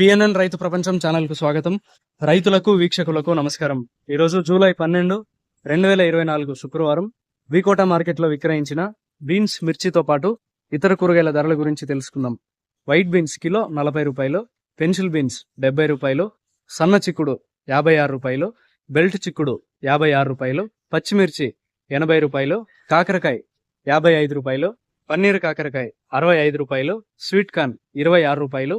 PNN రైతు ప్రపంచం ఛానల్కు స్వాగతం. రైతులకు వీక్షకులకు నమస్కారం. ఈరోజు జూలై పన్నెండు రెండు వేల ఇరవై నాలుగు శుక్రవారం వికోట మార్కెట్లో విక్రయించిన బీన్స్ మిర్చితో పాటు ఇతర కూరగాయల ధరల గురించి తెలుసుకుందాం. వైట్ బీన్స్ కిలో నలభై రూపాయలు పెన్సిల్ బీన్స్ డెబ్బై రూపాయలు సన్న చిక్కుడు యాభై ఆరు రూపాయలు బెల్ట్ చిక్కుడు యాభై ఆరు రూపాయలు పచ్చిమిర్చి ఎనభై రూపాయలు కాకరకాయ యాభై ఐదు రూపాయలు పన్నీర్ కాకరకాయ అరవై ఐదు రూపాయలు స్వీట్ కార్న్ ఇరవై ఆరు రూపాయలు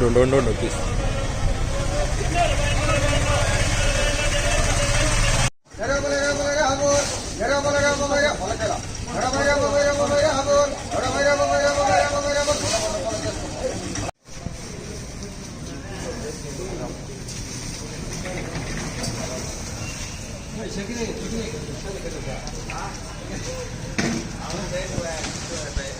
don't, don't, don't, don't, don't, please. Check it in, check it.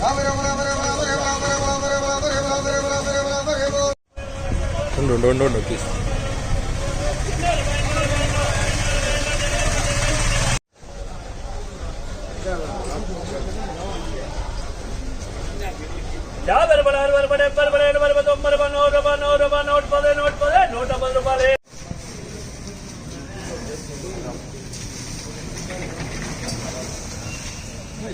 Ram Ram Ram Ram ఉండు ఉండు ఉండు ఉండు ప్లీజ్ యాభై రూపాయలు అరవై